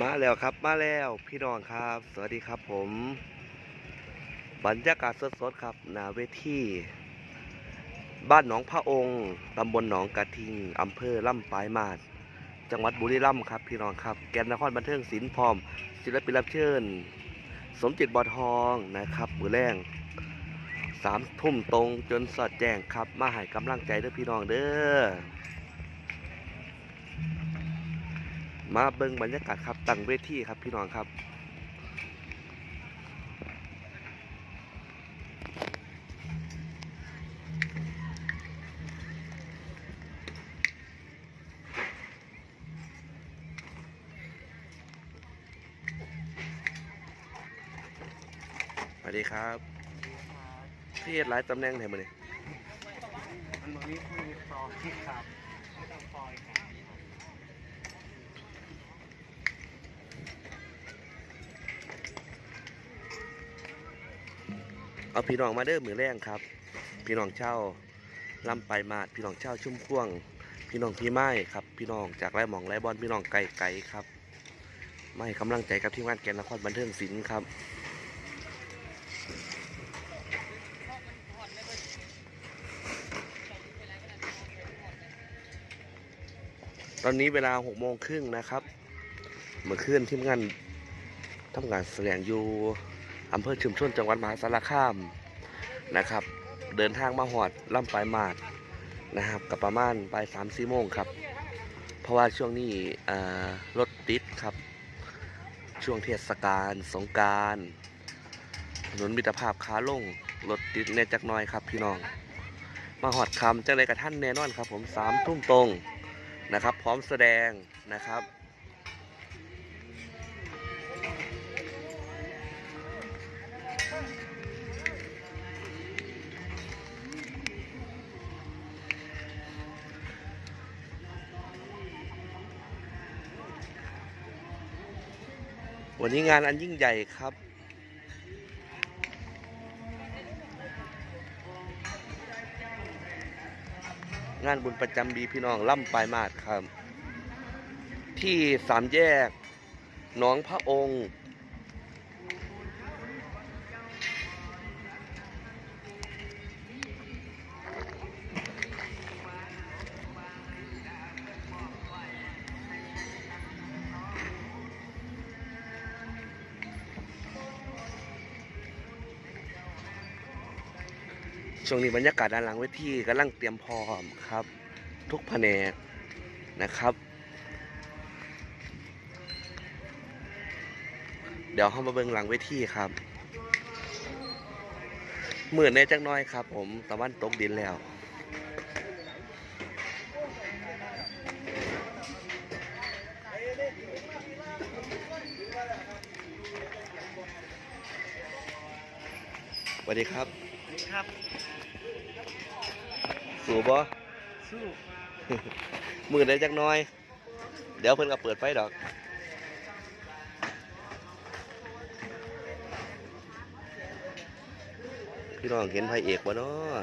มาแล้วครับมาแล้วพี่น้องครับ สวัสดีครับผม บรรยากาศสดๆครับนาเวทีบ้านหนองพระองค์ ตำบลหนองกระทิง อำเภอล่ำปลายมาศจังหวัดบุรีรัมย์ครับ พี่น้องครับ แกนนครบันเทิงศิลป์พร้อม ศิลปินรับเชิญ สมจิตบอทองนะครับมือแรงสามทุ่มตรงจนสอดแจ้งครับ มาให้กำลังใจเด้อพี่น้องเด้อ มาเบิ่งบรรยากาศครับตั้งเวทีครับพี่น้องครับสวัสดีครับพี่เฮ็ดหลายตำแหน่งไหนมาเนี่ยมันนี้คือซอยที่ครับซอยครับ เอาพี่น้องมาเด้อมือแรงครับ พี่น้องเช่าลำไปมาดพี่น้องเช่าชุ่มพ่วง พี่น้องพี่ไม้ครับ พี่น้องจากไรหมองไรบอลพี่น้องไก่ไก่ครับไมาให้กำลังใจกับทีมงานแกนนครบันเทิงศิลป์ครับตอนนี้เวลาหกโมงครึ่งนะครับ เมื่อคืนทีมงานทำงานแสดงอยู่ อำเภอชุมชนจังหวัดมหาสารคามนะครับ เดินทางมาหอดล่ำปลายมาดนะครับกับประมาณปลายสามสี่โมงครับ เพราะว่าช่วงนี้รถติดครับ ช่วงเทศกาลสงการถนนมิตรภาพขาลงรถติดแน่จักหน้อยครับพี่น้อง มาหอดคำจังไรกับท่านแน่นอนครับ ผมสามทุ่มตรงนะครับ พร้อมแสดงนะครับ วันนี้งานอันยิ่งใหญ่ครับ งานบุญประจำปีพี่น้องล่ำปลายมาดครับ ที่สามแยกหนองพระองค์ ช่วงนี้บรรยากาศด้านหลังเวทีกำลังเตรียมพร้อมครับ ทุกแผนกนะครับ เดี๋ยวเข้ามาเบิ่งหลังเวทีครับหมื่นในจักน้อยครับ ผมตะวันตกดินแล้วสวัสดีครับ ครับสูบบ่สู้มือได้จักหน้อย เดี๋ยวเพิ่นก็เปิดไฟดอกพี่น้องเห็นพระเอกบ่เนาะ